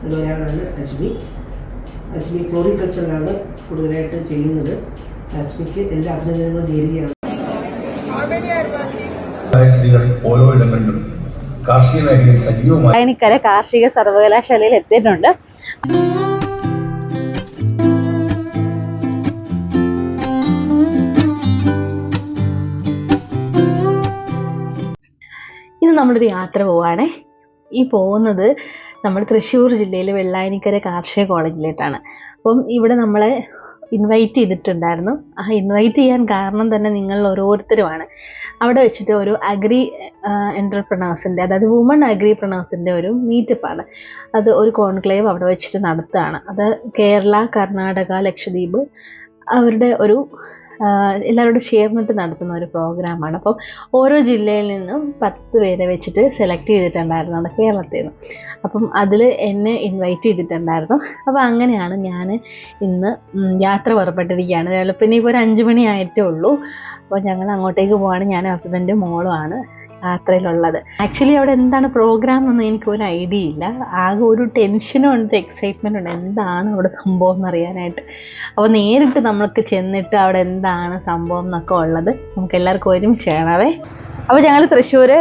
അതിലൊരാളാണ് അജ്മി അജ്മി ഫ്ലോറിക്കൾച്ചറിലാണ് കൂടുതലായിട്ട് ചെയ്യുന്നത്. അജ്മിക്ക് എല്ലാ അഭിനന്ദനങ്ങളും നേരുകയാണ്. ആയ സ്ത്രീകൾ ഓരോ ഇടങ്ങളിലും കാർഷിക മേഖലയിൽ സജീവമായി കാർഷിക സർവകലാശാലയിൽ എത്തിയിട്ടുണ്ട്. ഇന്ന് നമ്മളൊരു യാത്ര പോവാണേ. ഈ പോകുന്നത് നമ്മൾ തൃശ്ശൂർ ജില്ലയിൽ വെള്ളായണിക്കര കാർഷിക കോളേജിലേട്ടാണ് അപ്പം ഇവിടെ നമ്മളെ ഇൻവൈറ്റ് ചെയ്തിട്ടുണ്ടായിരുന്നു. ആ ഇൻവൈറ്റ് ചെയ്യാൻ കാരണം തന്നെ നിങ്ങൾ ഓരോരുത്തരുമാണ്. അവിടെ വെച്ചിട്ട് ഒരു അഗ്രി എന്റർപ്രണേഴ്സിന്റെ അതായത് വുമൺ അഗ്രിപ്രണേഴ്സിന്റെ ഒരു മീറ്റപ്പാണ് അത് ഒരു കോൺക്ലേവ് അവിടെ വെച്ചിട്ട് നടത്തുകയാണ്. അത് കേരള കർണാടക ലക്ഷദ്വീപ് അവരുടെ ഒരു എല്ലാവരോടും ചേർന്നിട്ട് നടത്തുന്ന ഒരു പ്രോഗ്രാമാണ്. അപ്പം ഓരോ ജില്ലയിൽ നിന്നും പത്ത് പേരെ വെച്ചിട്ട് സെലക്ട് ചെയ്തിട്ടുണ്ടായിരുന്നു നമ്മുടെ കേരളത്തിൽ നിന്ന് അപ്പം അതിൽ എന്നെ ഇൻവൈറ്റ് ചെയ്തിട്ടുണ്ടായിരുന്നു. അപ്പോൾ അങ്ങനെയാണ് ഞാൻ ഇന്ന് യാത്ര പുറപ്പെട്ടിരിക്കുകയാണ്. ചിലപ്പോൾ ഇപ്പോൾ ഒരു അഞ്ച് മണി ആയിട്ടേ ഉള്ളൂ അപ്പോൾ ഞങ്ങൾ അങ്ങോട്ടേക്ക് പോവാണ് ഞാൻ ഹസ്ബൻഡ് മോളുമാണ് യാത്രയിലുള്ളത് ആക്ച്വലി അവിടെ എന്താണ് പ്രോഗ്രാം എന്ന് എനിക്ക് ഒരു ഐഡിയ ഇല്ല. ആകെ ഒരു ടെൻഷനും ഉണ്ട് എക്സൈറ്റ്മെന്റ് ഉണ്ട്. എന്താണ് അവിടെ സംഭവം എന്ന് അറിയാനായിട്ട്. അപ്പോൾ നേരിട്ട് നമ്മൾക്ക് ചെന്നിട്ട് അവിടെ എന്താണ് സംഭവം എന്നൊക്കെ ഉള്ളത് നമുക്ക് എല്ലാവർക്കും ഒരുമിച്ച് കാണാവേ. അപ്പോൾ ഞങ്ങൾ തൃശ്ശൂർ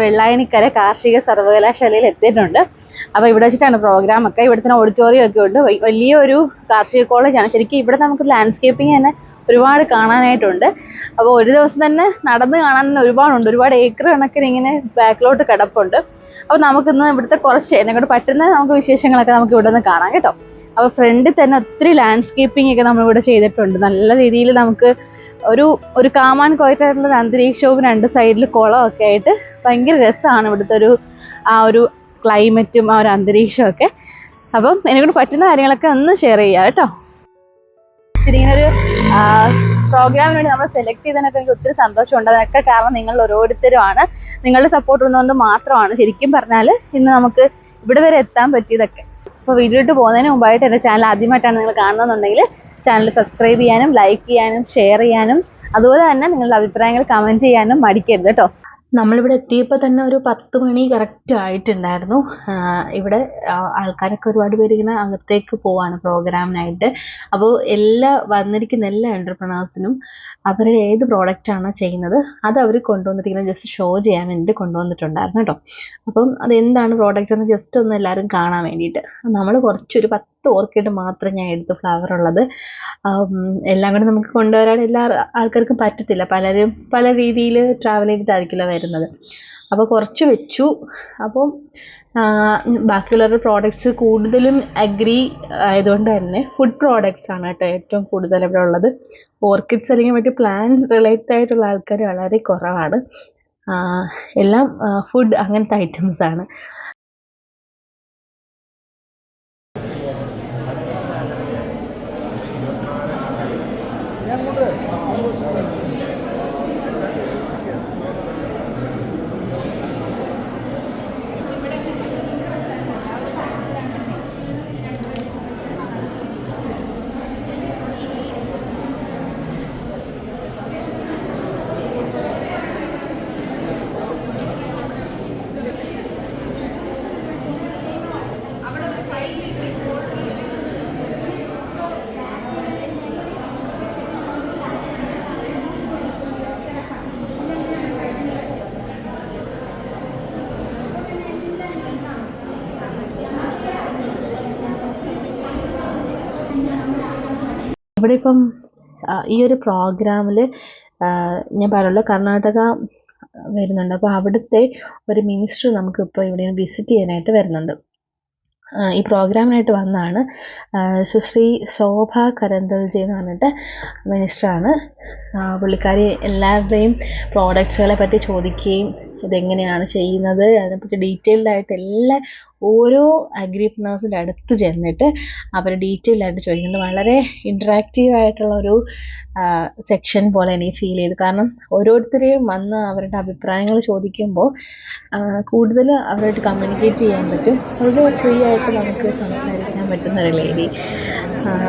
വെള്ളായണിക്കര കാർഷിക സർവകലാശാലയിൽ എത്തിയിട്ടുണ്ട്. അപ്പോൾ ഇവിടെ വെച്ചിട്ടാണ് പ്രോഗ്രാം ഒക്കെ. ഇവിടുത്തെ ഓഡിറ്റോറിയം ഒക്കെ ഉണ്ട്. വലിയൊരു കാർഷിക കോളേജാണ്. ശരിക്കും ഇവിടെ നമുക്ക് ലാൻഡ്സ്കേപ്പിംഗ് തന്നെ ഒരുപാട് കാണാനായിട്ടുണ്ട്. അപ്പോൾ ഒരു ദിവസം തന്നെ നടന്ന് കാണാൻ തന്നെ ഒരുപാടുണ്ട്. ഒരുപാട് ഏക്കർ കണക്കിന് ഇങ്ങനെ ബാക്കിലോട്ട് കിടപ്പുണ്ട്. അപ്പോൾ നമുക്കിന്ന് ഇവിടുത്തെ കുറച്ച് എന്നെ കൊണ്ട് പറ്റുന്ന നമുക്ക് വിശേഷങ്ങളൊക്കെ നമുക്ക് ഇവിടെ നിന്ന് കാണാം കേട്ടോ. അപ്പോൾ ഫ്രണ്ടിൽ തന്നെ ഒത്തിരി ലാൻഡ്സ്കേപ്പിംഗ് ഒക്കെ നമ്മളിവിടെ ചെയ്തിട്ടുണ്ട്. നല്ല രീതിയിൽ നമുക്ക് ഒരു ഒരു കാമാൻ കോയറ്റായിട്ടുള്ള അന്തരീക്ഷവും രണ്ട് സൈഡിൽ കുളമൊക്കെ ആയിട്ട് ഭയങ്കര രസമാണ് ഇവിടുത്തെ ഒരു ആ ഒരു ക്ലൈമറ്റും ആ ഒരു അന്തരീക്ഷവും ഒക്കെ. അപ്പം എന്നെക്കൊണ്ട് പറ്റുന്ന കാര്യങ്ങളൊക്കെ ഒന്ന് ഷെയർ ചെയ്യാം കേട്ടോ. ഇങ്ങനൊരു പ്രോഗ്രാമിന് വേണ്ടി നമ്മൾ സെലക്ട് ചെയ്തതിനൊക്കെ എനിക്ക് ഒത്തിരി സന്തോഷമുണ്ട്. അതിനൊക്കെ കാരണം നിങ്ങൾ ഓരോരുത്തരുമാണ്. നിങ്ങളുടെ സപ്പോർട്ട് ഉള്ളതുകൊണ്ട് മാത്രമാണ്. ശരിക്കും പറഞ്ഞാൽ ഇന്ന് നമുക്ക് ഇവിടെ വരെ എത്താൻ പറ്റിയതൊക്കെ. അപ്പോൾ വീഡിയോ ഇട്ട് പോകുന്നതിന് മുമ്പായിട്ട് എന്റെ ചാനൽ ആദ്യമായിട്ടാണ് നിങ്ങൾ കാണുന്നതെന്നുണ്ടെങ്കിൽ ചാനൽ സബ്സ്ക്രൈബ് ചെയ്യാനും ലൈക്ക് ചെയ്യാനും ഷെയർ ചെയ്യാനും അതുപോലെ തന്നെ നിങ്ങളുടെ അഭിപ്രായങ്ങൾ കമന്റ് ചെയ്യാനും മടിക്കരുത് കേട്ടോ. നമ്മളിവിടെ എത്തിയപ്പോൾ തന്നെ ഒരു പത്ത് മണി കറക്റ്റ് ആയിട്ടുണ്ടായിരുന്നു. ഇവിടെ ആൾക്കാരൊക്കെ ഒരുപാട് പേര് ഇങ്ങനെ അകത്തേക്ക് പോവാണ് പ്രോഗ്രാമിനായിട്ട്. അപ്പോൾ എല്ലാ വന്നിരിക്കുന്ന എല്ലാ എന്റർപ്രണേഴ്സിനും അവരുടെ ഏത് പ്രോഡക്റ്റാണ് ചെയ്യുന്നത് അത് അവർ കൊണ്ടുവന്നിരിക്കുന്നത് ജസ്റ്റ് ഷോ ചെയ്യാൻ വേണ്ടിയിട്ട് കൊണ്ടുവന്നിട്ടുണ്ടായിരുന്നു കേട്ടോ. അപ്പം അതെന്താണ് പ്രോഡക്റ്റ് എന്ന് ജസ്റ്റ് ഒന്ന് എല്ലാവരും കാണാൻ വേണ്ടിയിട്ട്. നമ്മൾ കുറച്ചൊരു പത്ത് ഓർക്കിഡ് മാത്രം ഞാൻ എടുത്തു ഫ്ലവർ ഉള്ളത്. എല്ലാം കൂടെ നമുക്ക് കൊണ്ടുവരാൻ എല്ലാ ആൾക്കാർക്കും പറ്റത്തില്ല. പലരും പല രീതിയിൽ ട്രാവൽ ചെയ്തിട്ടായിരിക്കില്ല വരുന്നത്. അപ്പോൾ കുറച്ച് വെച്ചു. അപ്പം ബാക്കിയുള്ളവരുടെ പ്രോഡക്റ്റ്സ് കൂടുതലും അഗ്രി ആയതുകൊണ്ട് തന്നെ ഫുഡ് പ്രോഡക്റ്റ്സ് ആണ് കേട്ടോ ഏറ്റവും കൂടുതൽ ഇവിടെ ഉള്ളത്. ഓർക്കിഡ്സ് അല്ലെങ്കിൽ മറ്റ് പ്ലാന്റ്സ് റിലേറ്റഡ് ആയിട്ടുള്ള ആൾക്കാർ വളരെ കുറവാണ്. എല്ലാം ഫുഡ് അങ്ങനത്തെ ഐറ്റംസ് ആണ്. ഞാൻ കൂട്ടുകാരെ ഇവിടെ ഇപ്പം ഈ ഒരു പ്രോഗ്രാമിൽ ഞാൻ പറയുള്ളൂ കർണാടക വരുന്നുണ്ട്. അപ്പോൾ അവിടുത്തെ ഒരു മിനിസ്റ്റർ നമുക്ക് ഇപ്പോൾ ഇവിടെ വിസിറ്റ് ചെയ്യാനായിട്ട് വരുന്നുണ്ട്. ഈ പ്രോഗ്രാമിനായിട്ട് വന്നാണ് സുശ്രീ ശോഭ കരന്തൽജി എന്ന് പറഞ്ഞിട്ട് മിനിസ്റ്ററാണ്. പുള്ളിക്കാരി എല്ലാവരുടെയും പ്രോഡക്ട്സുകളെ പറ്റി ചോദിക്കുകയും ഇതെങ്ങനെയാണ് ചെയ്യുന്നത്? അതിനെപ്പറ്റി ഡീറ്റെയിൽഡ് ആയിട്ട് എല്ലാ ഓരോ അഗ്രിപ്രണേഴ്സിന്റെ അടുത്ത് ചെന്നിട്ട് അവർ ഡീറ്റെയിൽഡ് ആയിട്ട് ചോദിക്കുന്നത് വളരെ ഇന്ററാക്റ്റീവ് ആയിട്ടുള്ള ഒരു സെക്ഷൻ പോലെ എനിക്ക് ഫീൽ ചെയ്തു. കാരണം ഓരോരുത്തരെയും വന്ന് അവരുടെ അഭിപ്രായങ്ങൾ ചോദിക്കുമ്പോൾ കൂടുതൽ അവരായിട്ട് കമ്മ്യൂണിക്കേറ്റ് ചെയ്യാൻ പറ്റും. വളരെ ഫ്രീ ആയിട്ട് നമുക്ക് സംസാരിക്കാൻ പറ്റുന്ന ഒരു ലേഡി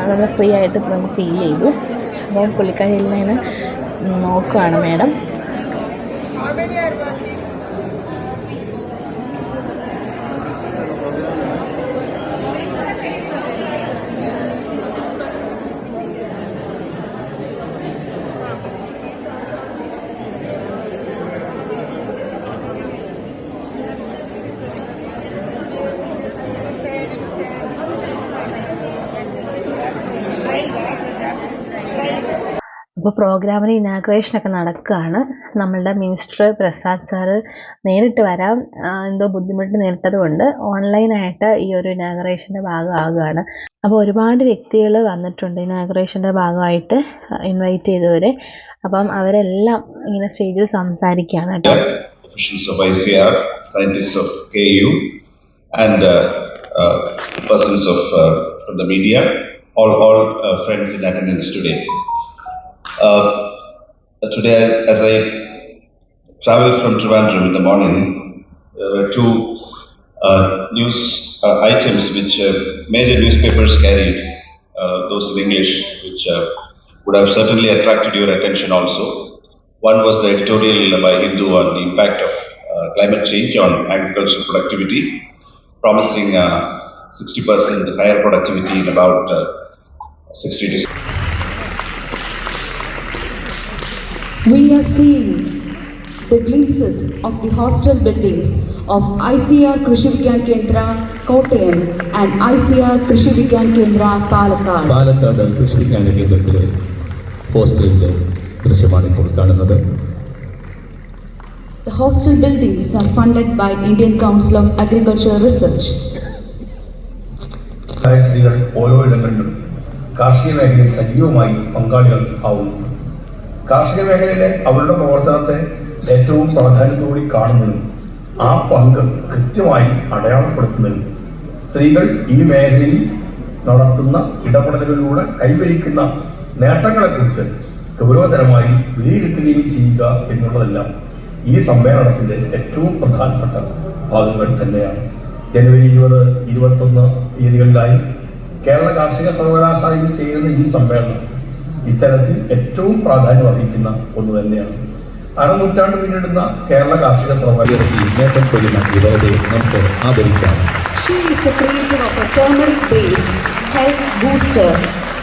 വളരെ ഫ്രീ ആയിട്ട് നമുക്ക് ഫീൽ ചെയ്തു. അപ്പോൾ പുള്ളിക്കാരി എല്ലാം നോക്കുകയാണ് മാഡം. ഇപ്പോൾ പ്രോഗ്രാമിന് ഇനാഗ്രേഷനൊക്കെ നടക്കുകയാണ് നമ്മളുടെ മിനിസ്റ്റർ പ്രസാദ് സാറ് നേരിട്ട് വരാം. എന്തോ ബുദ്ധിമുട്ട് നേരിട്ടത് കൊണ്ട് ഓൺലൈനായിട്ട് ഈ ഒരു ഇനാഗ്രേഷന്റെ ഭാഗമാകുകയാണ്. അപ്പോൾ ഒരുപാട് വ്യക്തികൾ വന്നിട്ടുണ്ട് ഇനാഗ്രേഷന്റെ ഭാഗമായിട്ട് ഇൻവൈറ്റ് ചെയ്തവർ അപ്പം അവരെല്ലാം ഇങ്ങനെ സ്റ്റേജിൽ സംസാരിക്കുകയാണ് കേട്ടോ. Officials of ICR, scientists of KU. Uh, today, as I traveled from Trivandrum in the morning, there were two uh, news uh, items which major newspapers carried, those in English, which would have certainly attracted your attention also. One was the editorial by Hindu on the impact of uh, climate change on agricultural productivity, promising uh, 60% higher productivity in about uh, 60 to We are seeing the glimpses of the hostel buildings of ICR Krishi Vigyan Kendra Kottayam and ICR Krishi Vigyan Kendra Palakkad. Palakkad കൃഷി വിജ്ഞാന കേന്ദ്രത്തിലെ ഹോസ്റ്റലിലെ ദൃശ്യമാണ് ഇപ്പോൾ കാണുന്നത് The hostel buildings are funded by Indian Council of Agricultural Research. ആയ സ്ത്രീകൾ ഓരോ ഇടങ്ങളിലും കാർഷിക മേഖലയിൽ സജീവമായി പങ്കാളികൾ ആവുന്നു കാർഷിക മേഖലയിലെ അവരുടെ പ്രവർത്തനത്തെ ഏറ്റവും പ്രാധാന്യത്തോടെ കാണുന്നതിനും ആ പങ്ക് കൃത്യമായി അടയാളപ്പെടുത്തുന്നതിനും സ്ത്രീകൾ ഈ മേഖലയിൽ നടത്തുന്ന ഇടപെടലുകളിലൂടെ കൈവരിക്കുന്ന നേട്ടങ്ങളെക്കുറിച്ച് ഗൗരവതരമായി വിലയിരുത്തുകയും ചെയ്യുക എന്നുള്ളതെല്ലാം ഈ സമ്മേളനത്തിന്റെ ഏറ്റവും പ്രധാനപ്പെട്ട ഭാഗങ്ങൾ തന്നെയാണ്. ജനുവരി ഇരുപത് ഇരുപത്തൊന്ന് തീയതികളിലായി കേരള കാർഷിക സർവകലാശാലയിൽ ചെയ്യുന്ന ഈ സമ്മേളനം ഇത്തരത്തിൽ ഏറ്റവും പ്രാധാന്യം അർഹിക്കുന്ന ഒന്ന് തന്നെയാണ് അരനൂറ്റാണ്ട് പിന്നിടുന്ന കേരള കാർഷിക നമുക്ക്.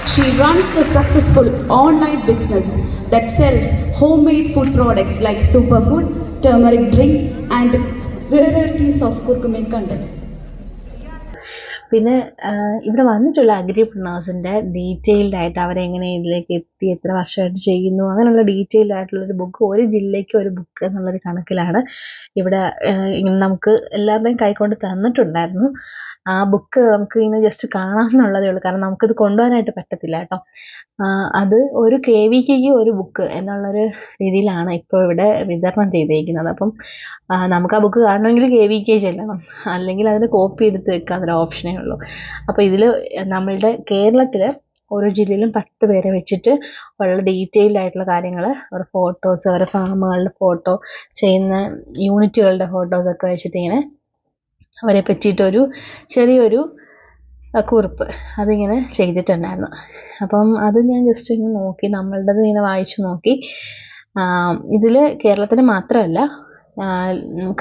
She runs a successful online business that sells homemade food products like superfood, turmeric drink, and varieties of curcumin content. പിന്നെ ഇവിടെ വന്നിട്ടുള്ള അഗ്രിപ്രണേഴ്സിന്റെ ഡീറ്റെയിൽഡ് ആയിട്ട് അവരെങ്ങനെ ഇതിലേക്ക് എത്തി എത്ര വർഷമായിട്ട് ചെയ്യുന്നു അങ്ങനെയുള്ള ഡീറ്റെയിൽഡ് ആയിട്ടുള്ള ഒരു ബുക്ക് ഒരു ജില്ലയ്ക്ക് ഒരു ബുക്ക് എന്നുള്ളൊരു കണക്കിലാണ് ഇവിടെ നമുക്ക് എല്ലാവരുടെയും കൈക്കൊണ്ട് തന്നിട്ടുണ്ടായിരുന്നു. ആ ബുക്ക് നമുക്ക് ഇങ്ങനെ ജസ്റ്റ് കാണാമെന്നുള്ളതേ ഉള്ളൂ. കാരണം നമുക്കിത് കൊണ്ടുപോകാനായിട്ട് പറ്റത്തില്ല കേട്ടോ. അത് ഒരു കെ വിക്ക് ഒരു ബുക്ക് എന്നുള്ളൊരു രീതിയിലാണ് ഇപ്പോൾ ഇവിടെ വിതരണം ചെയ്തേക്കുന്നത്. അപ്പം നമുക്ക് ആ ബുക്ക് കാണണമെങ്കിൽ കെ വി കെ ചെല്ലണം. അല്ലെങ്കിൽ അതിന് കോപ്പി എടുത്ത് വെക്കാൻ ഒരു ഓപ്ഷനേ ഉള്ളൂ. അപ്പോൾ ഇതിൽ നമ്മളുടെ കേരളത്തിൽ ഓരോ ജില്ലയിലും പത്ത് പേരെ വെച്ചിട്ട് ഉള്ള ഡീറ്റെയിൽഡ് ആയിട്ടുള്ള കാര്യങ്ങൾ അവരുടെ ഫോട്ടോസ് അവരുടെ ഫാമുകളുടെ ഫോട്ടോ ചെയ്യുന്ന യൂണിറ്റുകളുടെ ഫോട്ടോസൊക്കെ വെച്ചിട്ട് ഇങ്ങനെ അവരെ പറ്റിയിട്ടൊരു ചെറിയൊരു കുറിപ്പ് അതിങ്ങനെ ചെയ്തിട്ടുണ്ടായിരുന്നു. അപ്പം അത് ഞാൻ ജസ്റ്റ് ഇങ്ങനെ നോക്കി നമ്മളുടേത് ഇങ്ങനെ വായിച്ചു നോക്കി. ഇതിൽ കേരളത്തിന് മാത്രമല്ല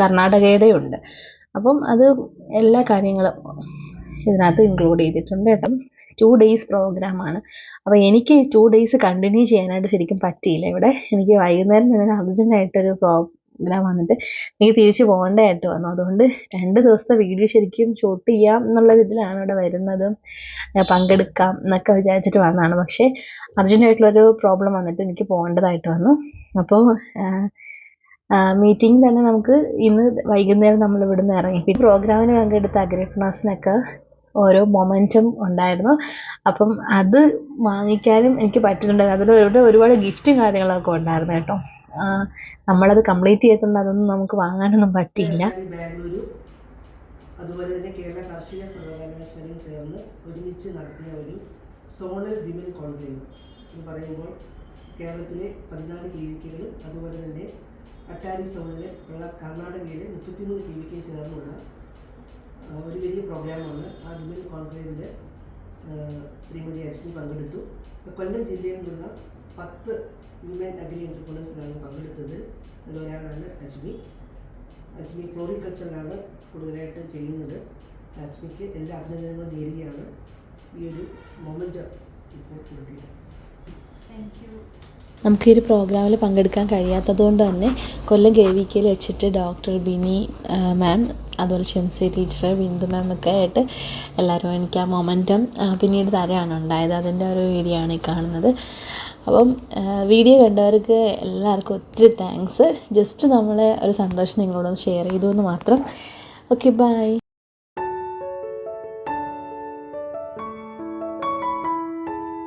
കർണാടകയുടെ ഉണ്ട്. അപ്പം അത് എല്ലാ കാര്യങ്ങളും ഇതിനകത്ത് ഇൻക്ലൂഡ് ചെയ്തിട്ടുണ്ട് കേട്ടോ. ടു ഡേയ്സ് പ്രോഗ്രാമാണ് അപ്പോൾ എനിക്ക് ടു ഡേയ്സ് കണ്ടിന്യൂ ചെയ്യാനായിട്ട് ശരിക്കും പറ്റിയില്ല ഇവിടെ. എനിക്ക് വൈകുന്നേരം തന്നെ അർജന്റായിട്ടൊരു പ്രോഗ്രാം വന്നിട്ട് നീ തിരിച്ചു പോകേണ്ടതായിട്ട് വന്നു അതുകൊണ്ട് രണ്ട് ദിവസത്തെ വീഡിയോ ശരിക്കും ഷൂട്ട് ചെയ്യാം എന്നുള്ള ഇതിലാണ് ഇവിടെ വരുന്നത്. പങ്കെടുക്കാം എന്നൊക്കെ വിചാരിച്ചിട്ട് വന്നതാണ്. പക്ഷേ അർജന്റായിട്ടുള്ളൊരു പ്രോബ്ലം വന്നിട്ട് എനിക്ക് പോകേണ്ടതായിട്ട് വന്നു. അപ്പോൾ മീറ്റിംഗ് തന്നെ നമുക്ക് ഇന്ന് വൈകുന്നേരം നമ്മൾ ഇവിടുന്ന് ഇറങ്ങി. പിന്നെ പ്രോഗ്രാമിന് പങ്കെടുത്ത അഗ്രഹണാസിനൊക്കെ ഓരോ മൊമെന്റും ഉണ്ടായിരുന്നു. അപ്പം അത് വാങ്ങിക്കാനും എനിക്ക് പറ്റുന്നുണ്ടായിരുന്നു. അതിൽ ഒരുപാട് ഗിഫ്റ്റും കാര്യങ്ങളൊക്കെ ഉണ്ടായിരുന്നു കേട്ടോ. നമ്മളത് കംപ്ലീറ്റ് ചെയ്തിട്ടുണ്ട് അതൊന്നും നമുക്ക് വാങ്ങാനൊന്നും പറ്റിയില്ല. അതുപോലെ തന്നെ കേരള കാർഷിക സർവകലാശാലയും ചേർന്ന് ഒരുമിച്ച് നടത്തിയ ഒരു സോണൽ വിമൻ കോൺക്ലേവ് എന്ന് പറയുമ്പോൾ കേരളത്തിലെ പതിനാല് കീവിക്കകളും അതുപോലെ തന്നെ അട്ടാരി സോണിലെ ഉള്ള കർണാടകയിലെ മുപ്പത്തിമൂന്ന് കീവിക്കയും ചേർന്നുള്ള ഒരു വലിയ പ്രോഗ്രാമാണ് ആ വിമൻ കോൺക്ലേവിൽ ശ്രീമതി അശ്വിനി പങ്കെടുത്തു. കൊല്ലം ജില്ലയിൽ നിന്നുള്ള പത്ത് വിമൻ അഗ്രി എന്റർപ്രണേഴ്സിനാണ് പങ്കെടുത്തത്. അതിലൊരാളാണ് അജ്മി. അജ്മി ഫ്ലോറിക്കൾച്ചറിലാണ് കൂടുതലായിട്ട് ചെയ്യുന്നത്. അജ്മിക്ക് എല്ലാ അഭിനന്ദനങ്ങളും നേരുകയാണ്. ഈ ഒരു മൊമെന്റ് ഇപ്പോൾ കൊടുക്കുക നമുക്ക് ഈ ഒരു പ്രോഗ്രാമിൽ പങ്കെടുക്കാൻ കഴിയാത്തതുകൊണ്ട് തന്നെ കൊല്ലം കെ വി കെയിൽ വെച്ചിട്ട് ഡോക്ടർ ബിനി മാം അതുപോലെ ഷംസി ടീച്ചർ ബിന്ദു മാം ഒക്കെ ആയിട്ട് എല്ലാവരും എനിക്ക് ആ മൊമെന്റം പിന്നീട് തരാണ് ഉണ്ടായത്. അതിന്റെ ഒരു വീഡിയോ ആണ് ഈ കാണുന്നത്. അപ്പം വീഡിയോ കണ്ടവർക്ക് എല്ലാവർക്കും ഒത്തിരി താങ്ക്സ് ജസ്റ്റ് നമ്മളെ ഒരു സന്തോഷം നിങ്ങളോടൊന്ന് ഷെയർ ചെയ്തു എന്ന് മാത്രം. Okay bye